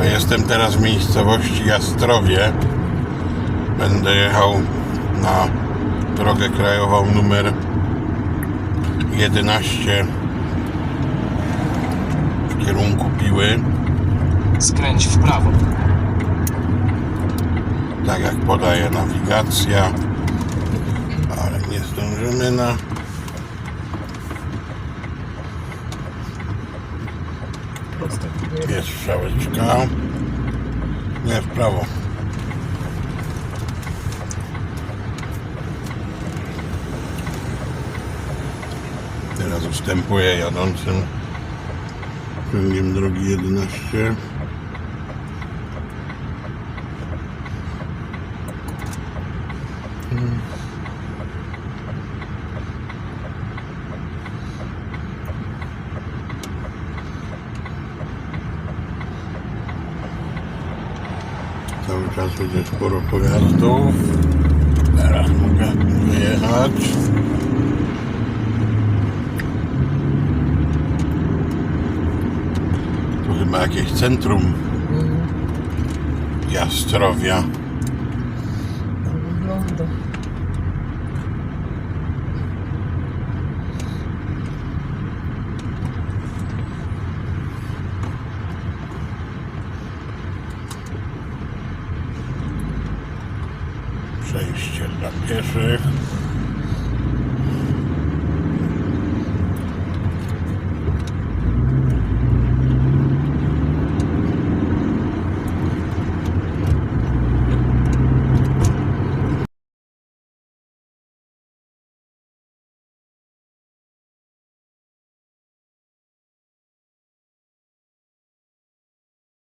Jestem teraz w miejscowości Jastrowie. Będę jechał na drogę krajową numer 11 w kierunku Piły. Skręć w prawo. Tak jak podaje nawigacja. Ale nie zdążymy na Jest strzałeczka. Nie, w prawo. Teraz ustępuję jadącym ciągiem drogi 11. Cały czas będzie sporo pojazdów. Teraz mogę wyjechać. Tu chyba jakieś centrum Jastrowia. Wygląda. Przejście dla pieszych.